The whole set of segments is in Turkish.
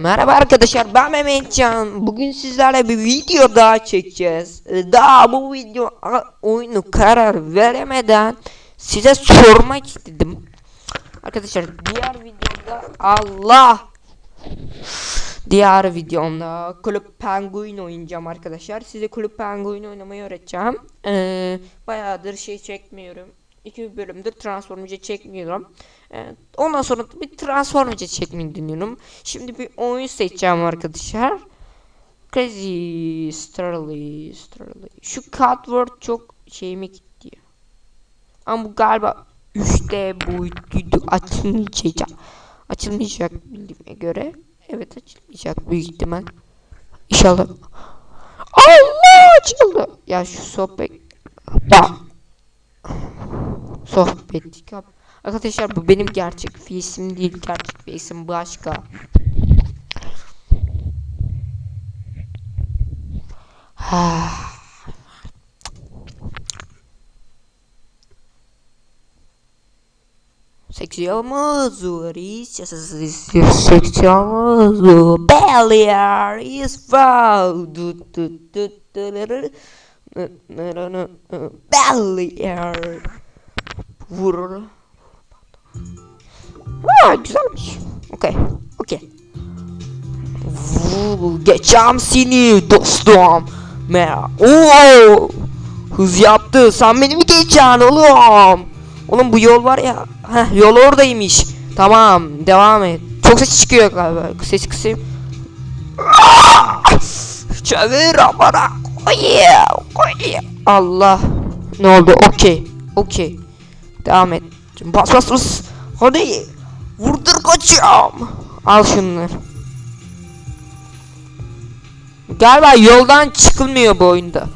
Merhaba arkadaşlar ben Mehmetcan. Bugün sizlerle bir video daha çekeceğiz. Ee, Daha bu video oyunu karar veremeden size sormak istedim. Arkadaşlar diğer videoda Allah Diğer videomda Kulüp Penguin oynayacağım arkadaşlar. Size Kulüp Penguin oynamayı öğreteceğim. Ee, bayağıdır şey çekmiyorum. İki bölümdür Transformers çekmiyorum. Ee, ondan sonra bir Transformers çekmeyi deniyorum. Şimdi bir oyun seçeceğim arkadaşlar. Crazy Starly Starly. Şu Cutword çok şeyime gitti. ya. Ama bu galiba 3D boyutluydu. Açılmayacak. Açılmayacak bildiğime göre. Evet açılmayacak büyük ihtimal. İnşallah. Allah açıldı. Ya şu sohbet. Bak. Sohbet. yap- Arkadaşlar bu benim gerçek isim değil. Gerçek isim başka. Ha. Seksiyomuz var Seksiyomuz Bellier is found Bellier Vurur. Ha güzelmiş. Okey Okey. Geçeceğim seni dostum. Mer Oo Hız yaptı. Sen beni mi geçeceksin oğlum? Oğlum bu yol var ya. Heh yol oradaymış. Tamam devam et. Çok ses çıkıyor galiba. Ses kısayım. Çevir amına. Allah. Ne oldu? Okey Okey Devam et. Bas bas bas. Hadi. Vurdur kaçıyorum. Al şunları. Galiba yoldan çıkılmıyor bu oyunda.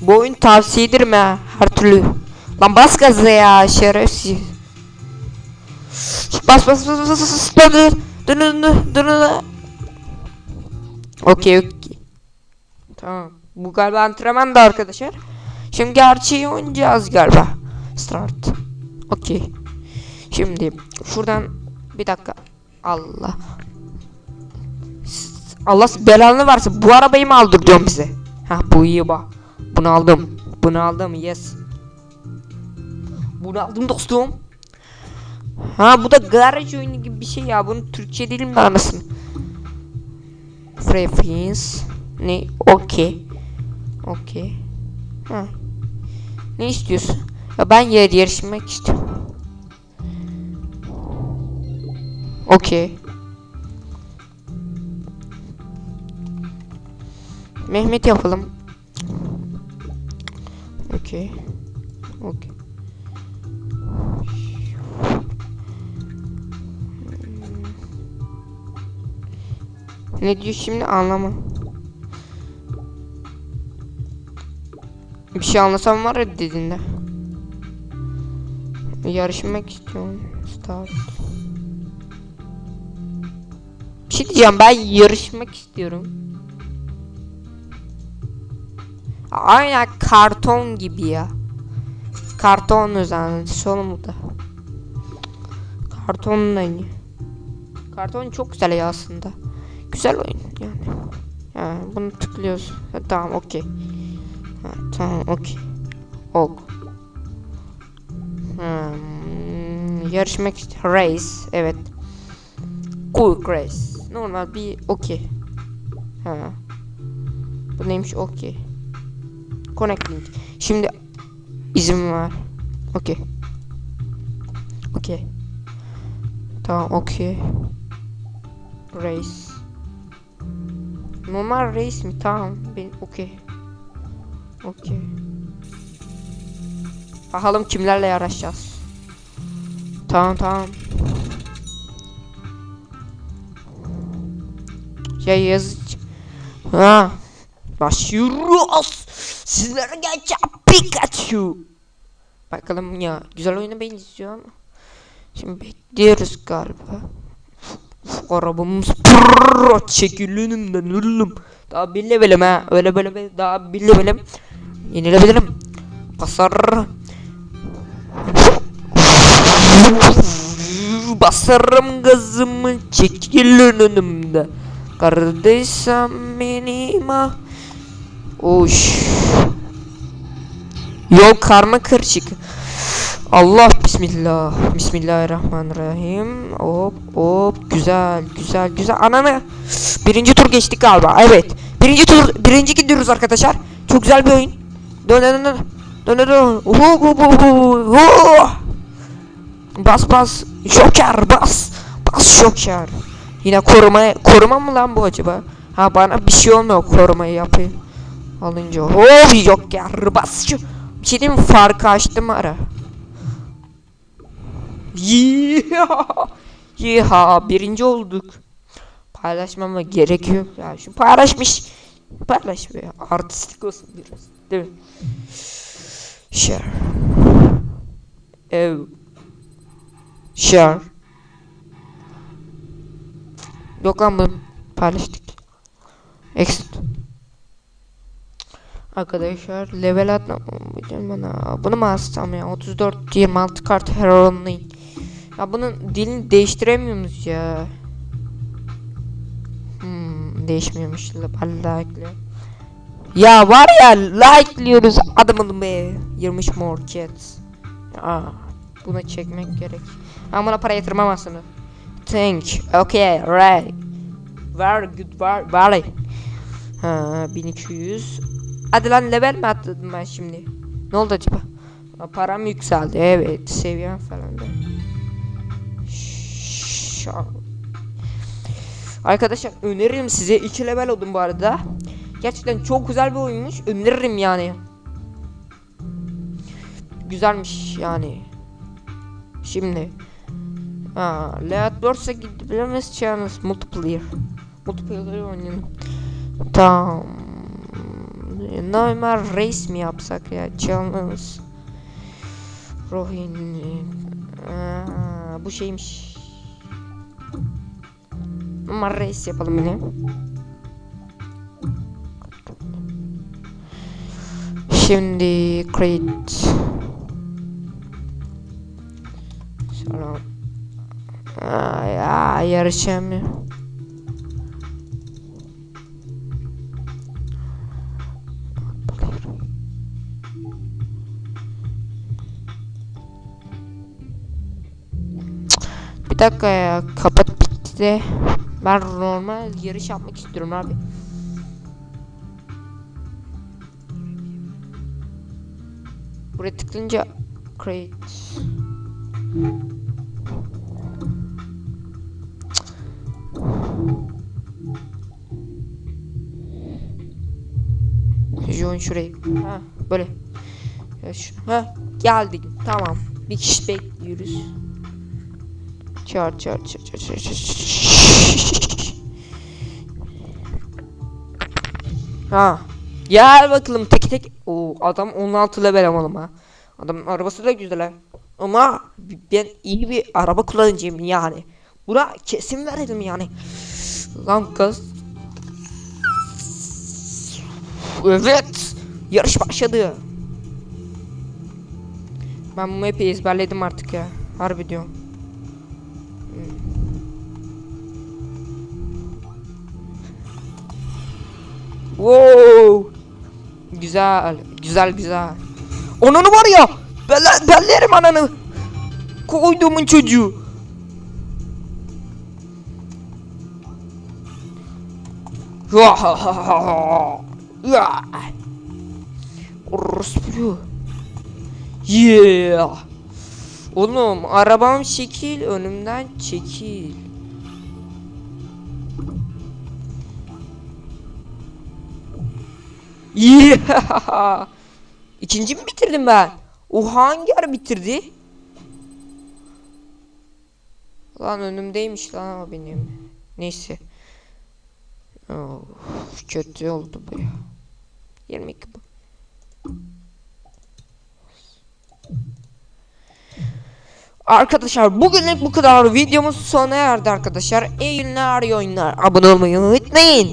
Bu oyun tavsiye ha? Her türlü. Lan bas gazı ya şerefsiz. Bas bas bas bas bas bas. Dön dön dön dön dön Okey okey. Tamam. Bu galiba antrenman da arkadaşlar. Şimdi gerçeği oynayacağız galiba. Start Okey. Şimdi şuradan bir dakika. Allah. Allah belanı versin. Bu arabayı mı aldır diyorum bize? Ha bu iyi bak. Bunu aldım. Bunu aldım. Yes. Bunu aldım dostum. Ha bu da garaj oyunu gibi bir şey ya. Bunun Türkçe değil mi anasını? Preference. Ne? Okey. Okey. Ha. Ne istiyorsun Ya ben yer yarışmak istiyorum Okey Mehmet yapalım. Okey. Okey. Ne diyor şimdi anlamam. Bir şey anlasam var ya dediğinde. Yarışmak istiyorum. Start. Bir şey diyeceğim ben yarışmak istiyorum. Aynen karton gibi ya. Karton özentisi oğlum da. Kartonla iyi. Karton çok güzel ya aslında. Güzel oyun yani. Ha, bunu tıklıyoruz. Ha, tamam okey. Tamam okey. Ok. Yarışmak race evet. Quick race. Normal bir okey. Ha. Bu neymiş okey. Connecting. Şimdi izin var. Okey. Okey. Tamam okey. Race. Normal race mi? Tamam. Ben okey. Okey. Bakalım kimlerle yarışacağız. Tamam tamam. Ya yaz. Ha. Başlıyoruz. Sizlere geleceğim Pikachu. Bakalım ya güzel oyuna benziyor ama. Şimdi bekliyoruz galiba. Arabamız pırrrr çekil önümden oğlum. Daha bir levelim ha. Öyle böyle daha bir levelim. Yenilebilirim. Pasar. Basarım gazımı çekilin önümde. Kardeş sen benim ah. Oş. Yol karma karışık. Allah bismillah. Bismillahirrahmanirrahim. Hop hop güzel güzel güzel. Ananı. Birinci tur geçtik galiba. Evet. Birinci tur birinci gidiyoruz arkadaşlar. Çok güzel bir oyun. Dön dön dön. Dön dön dön. Hu hu hu. Bas bas. Şoker bas. Bas şoker. Yine koruma koruma mı lan bu acaba? Ha bana bir şey olmuyor korumayı yapayım. Alınca oh ya bas şu. Bir şey diyeyim farkı açtım ara. Yiha. Yiha birinci olduk. Paylaşmama gerek yok ya. Şu paylaşmış. Paylaş be. Artistik olsun biraz. Değil mi? Share. Ev. Share. Yok lan bunu paylaştık. Exit. Arkadaşlar level atma bana. Bunu mu alsam ya? 34 26 kart heroinliyim. Ya bunun dilini değiştiremiyor muyuz ya? Hmm, değişmiyormuş. Like'lı. Ya var ya like'lıyoruz adamın be. 20 more kids. Aa, bunu çekmek gerek. Ben buna para yatırmam aslında. Think. Okay, right. Very good, very, very. Ha, 1200. Hadi lan level mi atladım ben şimdi? Ne oldu acaba? Param yükseldi. Evet, seviyem falan da. Şa- Şimdi Ha, Leat Borsa gidebiliriz channels multiplayer. Multiplayer oynayalım. Tamam. Normal race mi yapsak ya? Challenge. Rohin. Aa, bu şeymiş. Normal race yapalım yine. Şimdi create. Selam. Aa, ya yarışamıyor. Bir dakika ya kapat bitti. Ben normal yarış yapmak istiyorum abi. Buraya tıklayınca create Join şurayı. Ha böyle. Ha geldik. Tamam. Bir kişi bekliyoruz. Çağır çağır çağır çağır çağır. çağır. Ha. Gel bakalım tek tek. Oo adam 16 level amalım ha. Adamın arabası da güzel ha. Ama ben iyi bir araba kullanıcıyım yani. Buna kesin verelim yani. Lan gaz. Evet. Yarış başladı. Ben bu map'i ezberledim artık ya. Harbi diyorum. Wow. Güzel, güzel, güzel. Ananı var ya. Ben, bellerim ananı. Koyduğumun çocuğu. Orospu. Yeah. Oğlum arabam şekil önümden çekil. Yeah. İkinci mi bitirdim ben? O hangi ara bitirdi? Lan önümdeymiş lan o benim. Neyse. Of, kötü oldu bu ya. 22 bu. Arkadaşlar bugünlük bu kadar videomuz sona erdi arkadaşlar. İyi günler iyi oyunlar. Abone olmayı unutmayın.